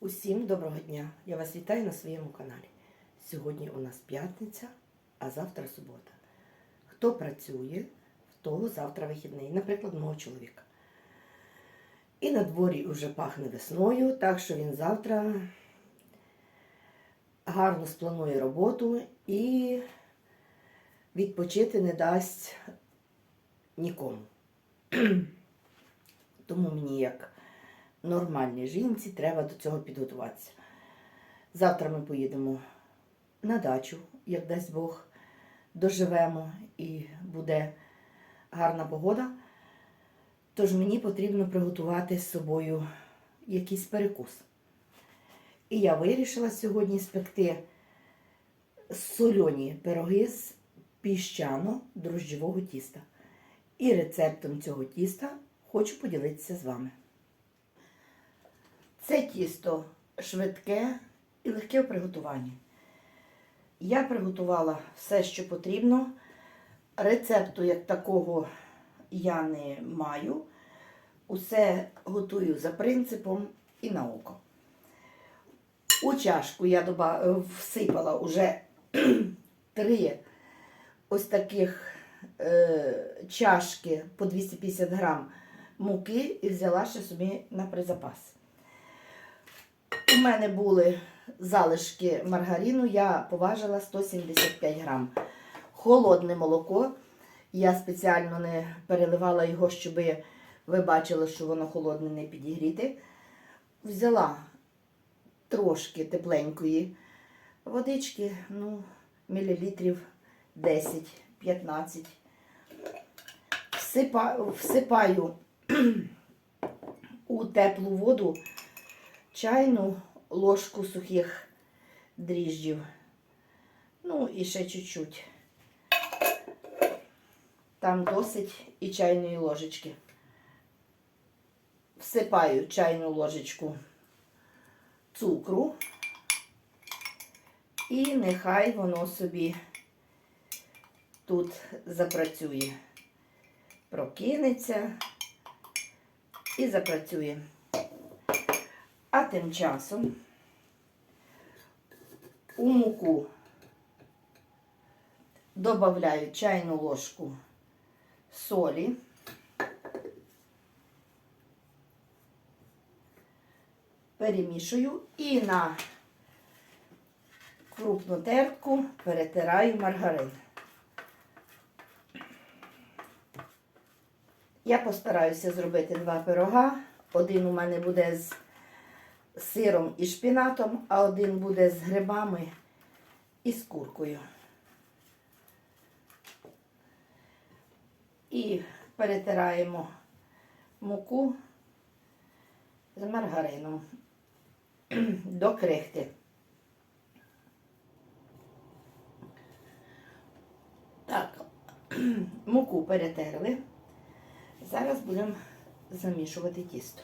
Усім доброго дня! Я вас вітаю на своєму каналі. Сьогодні у нас п'ятниця, а завтра субота. Хто працює, в того завтра вихідний, наприклад, мого чоловіка. І на дворі вже пахне весною, так що він завтра гарно спланує роботу і відпочити не дасть нікому. Тому мені як нормальній жінці треба до цього підготуватися. Завтра ми поїдемо на дачу, як дасть Бог, доживемо і буде гарна погода. Тож мені потрібно приготувати з собою якийсь перекус. І я вирішила сьогодні спекти сольоні пироги з піщано-дрожджевого тіста. І рецептом цього тіста хочу поділитися з вами. Це тісто швидке і легке в приготуванні. Я приготувала все, що потрібно. Рецепту як такого я не маю. Усе готую за принципом і на око. У чашку я доба- всипала вже три ось таких е, чашки по 250 грам муки і взяла ще собі на призапас. У мене були залишки маргарину, я поважила 175 грам. Холодне молоко. Я спеціально не переливала його, щоб ви бачили, що воно холодне не підігріти. Взяла трошки тепленької водички, ну, мілілітрів 10-15. Всипаю у теплу воду чайну ложку сухих дріжджів. Ну і ще чуть-чуть. Там досить і чайної ложечки. Всипаю чайну ложечку цукру. І нехай воно собі тут запрацює. Прокинеться і запрацює. А тим часом у муку додаю чайну ложку солі. Перемішую і на крупну тертку перетираю маргарин. Я постараюся зробити два пирога. Один у мене буде з сиром і шпінатом, а один буде з грибами і з куркою. І перетираємо муку з маргарином до крихти. Так, муку перетерли. Зараз будемо замішувати тісто.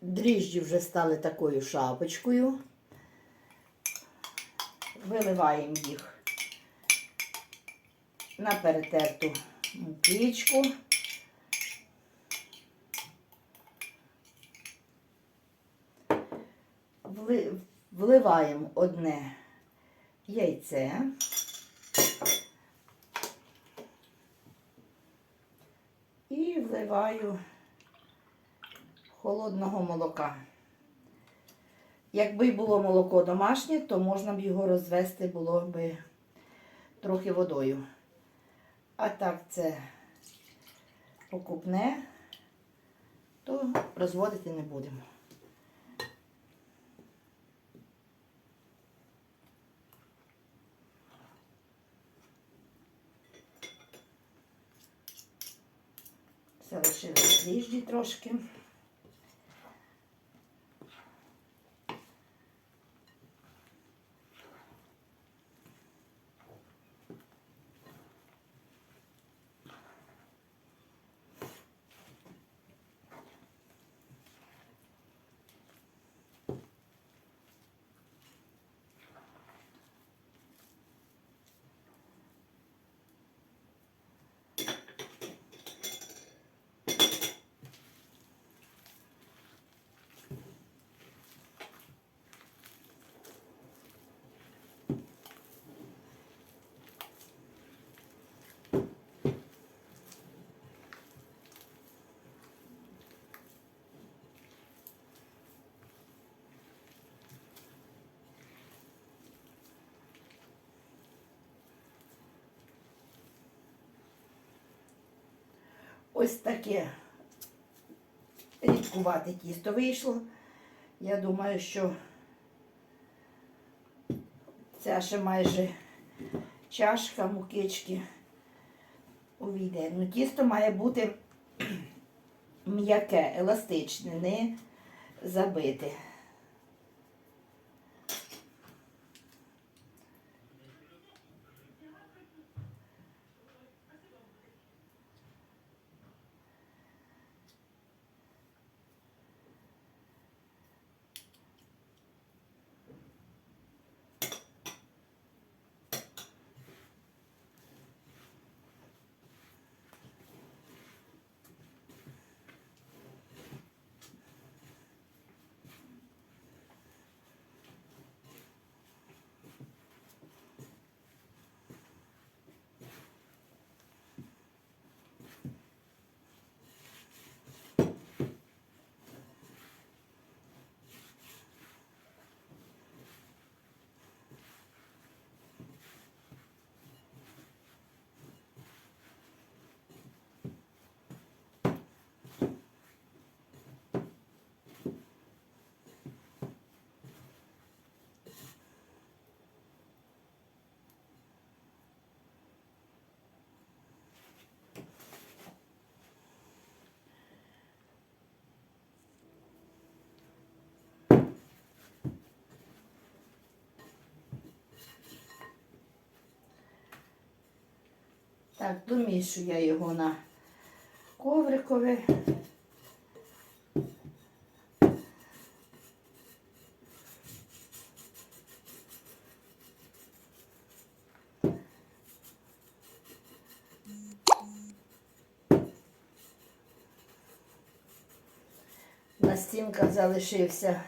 Дріжджі вже стали такою шапочкою. Виливаємо їх на перетерту мукичку. Вливаємо одне яйце. І вливаю холодного молока. Якби було молоко домашнє, то можна б його розвести було б трохи водою. А так це покупне, то розводити не будемо. Залишили дріжджі трошки. Ось таке рідкувате тісто вийшло. Я думаю, що ця ще майже чашка мукички увійде. Ну, тісто має бути м'яке, еластичне, не забите. Так, домішую я його на коврикове. На стінках залишився,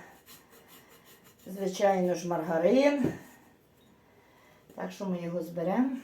звичайно ж, маргарин. Так що ми його зберемо.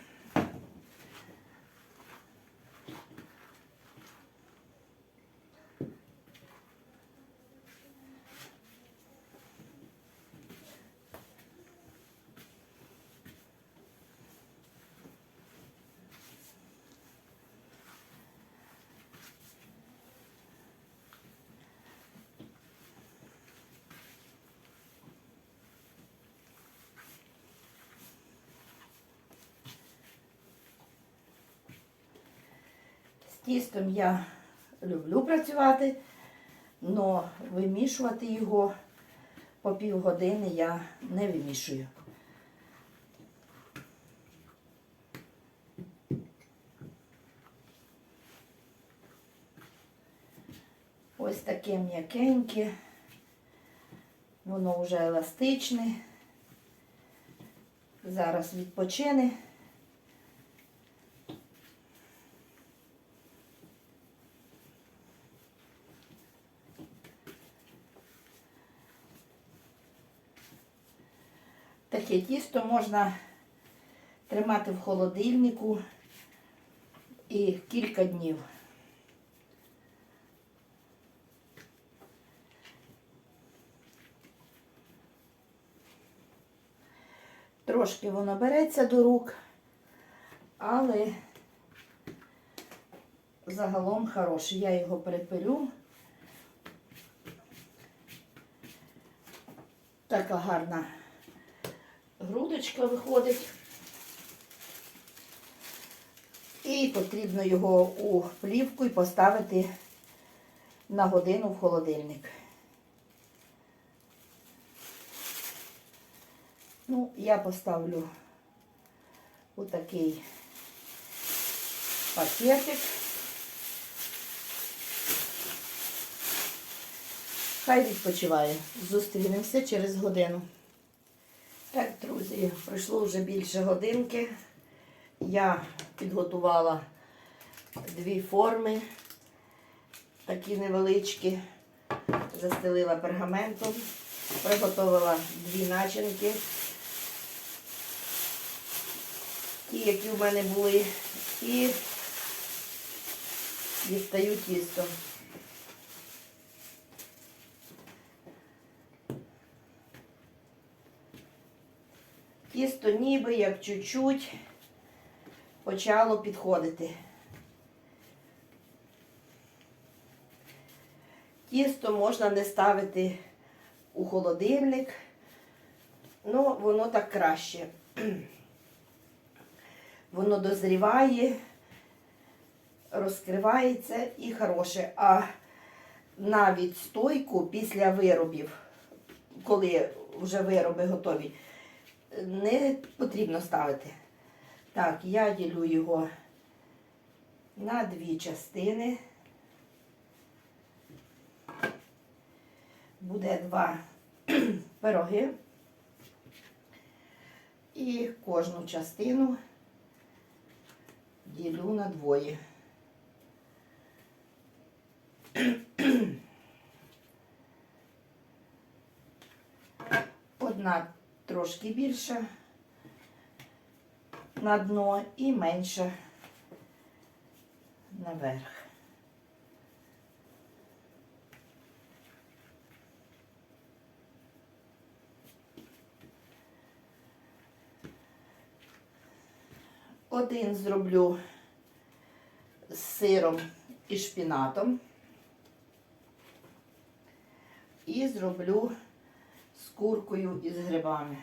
Тістом я люблю працювати, але вимішувати його по півгодини я не вимішую. Ось таке м'якеньке, воно вже еластичне. Зараз відпочине. Таке тісто можна тримати в холодильнику і кілька днів. Трошки воно береться до рук, але загалом хороше. Я його перепилю. Така гарна грудочка виходить. І потрібно його у плівку і поставити на годину в холодильник. Ну, я поставлю у такий пакетик. Хай відпочиває. Зустрінемося через годину. Пройшло вже більше годинки. Я підготувала дві форми, такі невеличкі, застелила пергаментом, приготувала дві начинки, ті, які в мене були, і дістаю тісто. Тісто ніби як чуть-чуть почало підходити. Тісто можна не ставити у холодильник, ну воно так краще. Воно дозріває, розкривається і хороше. А на відстойку після виробів, коли вже вироби готові, не потрібно ставити. Так, я ділю його на дві частини. Буде два пироги. І кожну частину ділю на двоє. Одна трошки більша на дно і менша наверх. Один зроблю з сиром і шпінатом. І зроблю куркою і з грибами.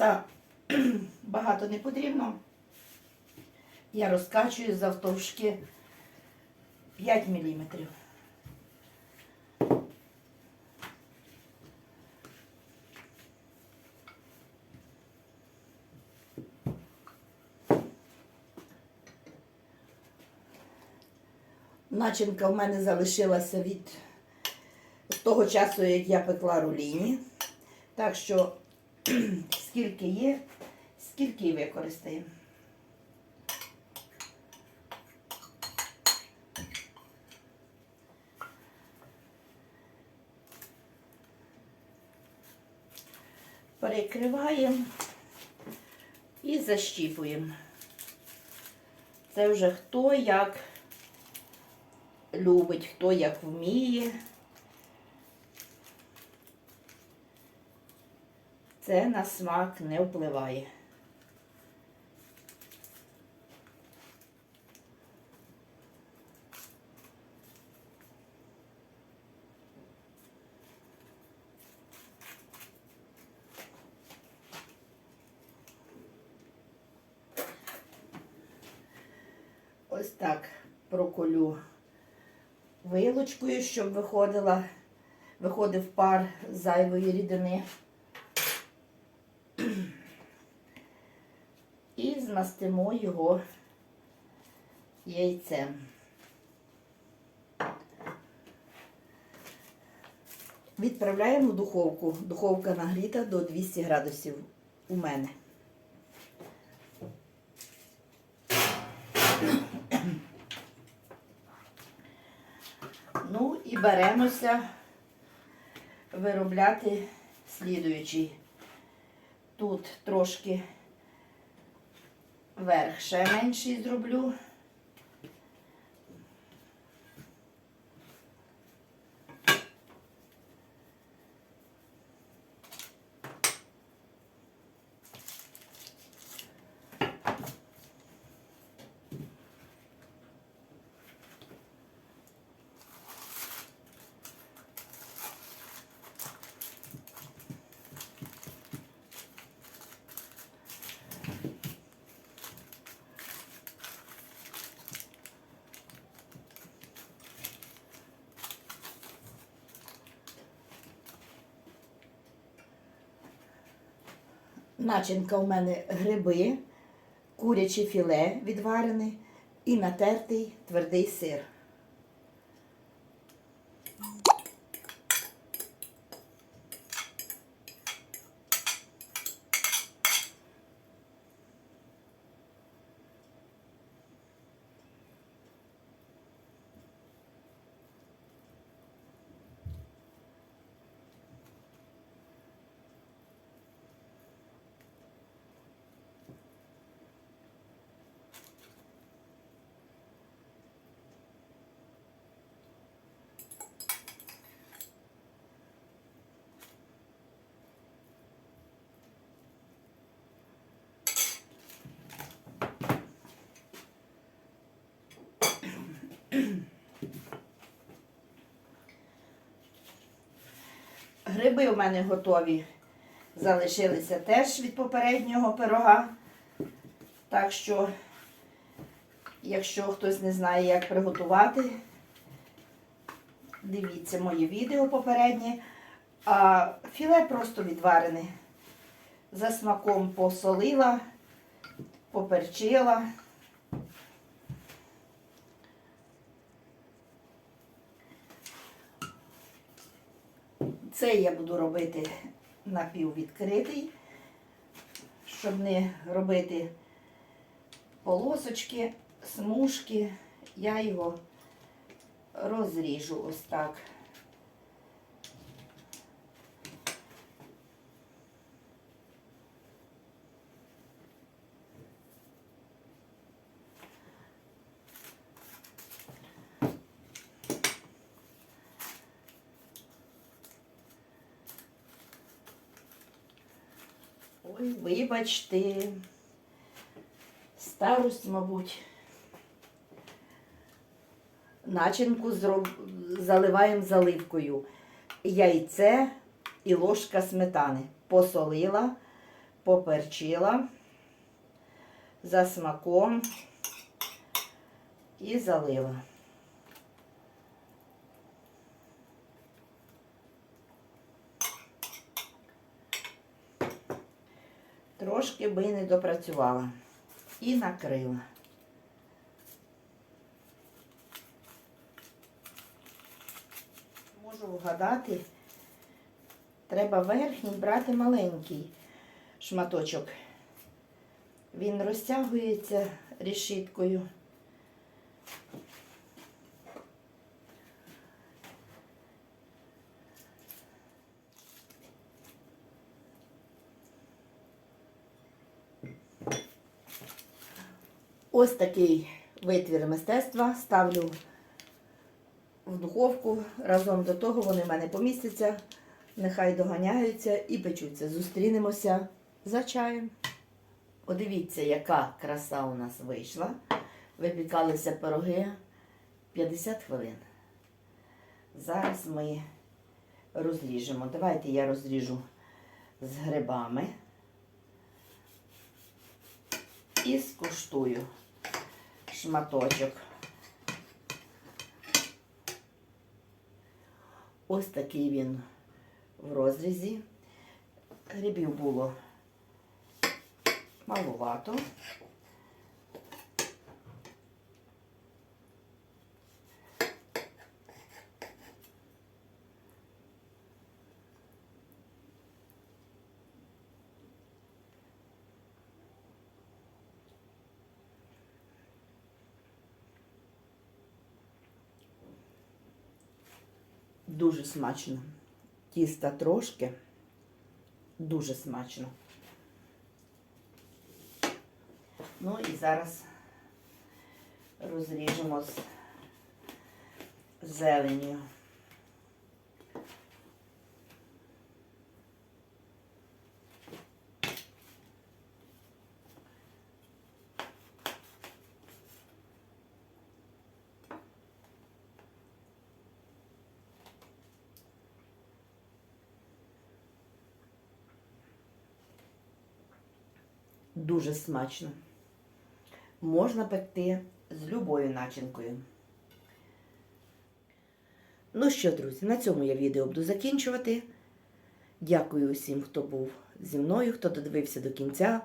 Тіста багато не потрібно. Я розкачую завтовшки 5 мм. Начинка в мене залишилася від того часу, як я пекла руліні. Так що скільки є, скільки використаємо. Перекриваємо і защіпуємо. Це вже хто як любить, хто як вміє. Це на смак не впливає. Ось так проколю вилочкою, щоб виходила, виходив пар зайвої рідини. І змастимо його яйцем. Відправляємо в духовку. Духовка нагріта до 200 градусів у мене. Ну і беремося виробляти слідуючий. Тут трошки верх ще менший зроблю. Начинка у мене гриби, куряче філе відварене і натертий твердий сир. Гриби у мене готові. Залишилися теж від попереднього пирога. Так що, якщо хтось не знає, як приготувати, дивіться моє відео попереднє. А філе просто відварене. За смаком посолила, поперчила. Це я буду робити напіввідкритий, щоб не робити полосочки, смужки. Я його розріжу ось так. Ой, вибачте. Старость, мабуть. Начинку зроб... заливаємо заливкою. Яйце і ложка сметани. Посолила, поперчила за смаком і залила. Трошки би не допрацювала. І накрила. Можу вгадати, треба верхній брати маленький шматочок. Він розтягується решіткою. Ось такий витвір мистецтва ставлю в духовку. Разом до того вони в мене помістяться, нехай доганяються і печуться. Зустрінемося за чаєм. Подивіться, яка краса у нас вийшла. Випікалися пироги 50 хвилин. Зараз ми розріжемо. Давайте я розріжу з грибами і скуштую шматочок. Ось такий він в розрізі. Грибів було маловато. Дуже смачно. Тіста трошки. Дуже смачно. Ну і зараз розріжемо з зеленю. Дуже смачно. Можна пекти з любою начинкою. Ну що, друзі, на цьому я відео буду закінчувати. Дякую усім, хто був зі мною, хто додивився до кінця.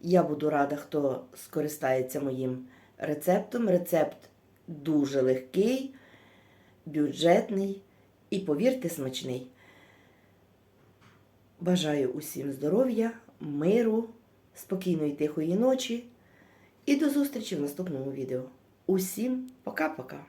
Я буду рада, хто скористається моїм рецептом. Рецепт дуже легкий, бюджетний і, повірте, смачний. Бажаю усім здоров'я, миру, спокійної тихої ночі і до зустрічі в наступному відео. Усім пока-пока!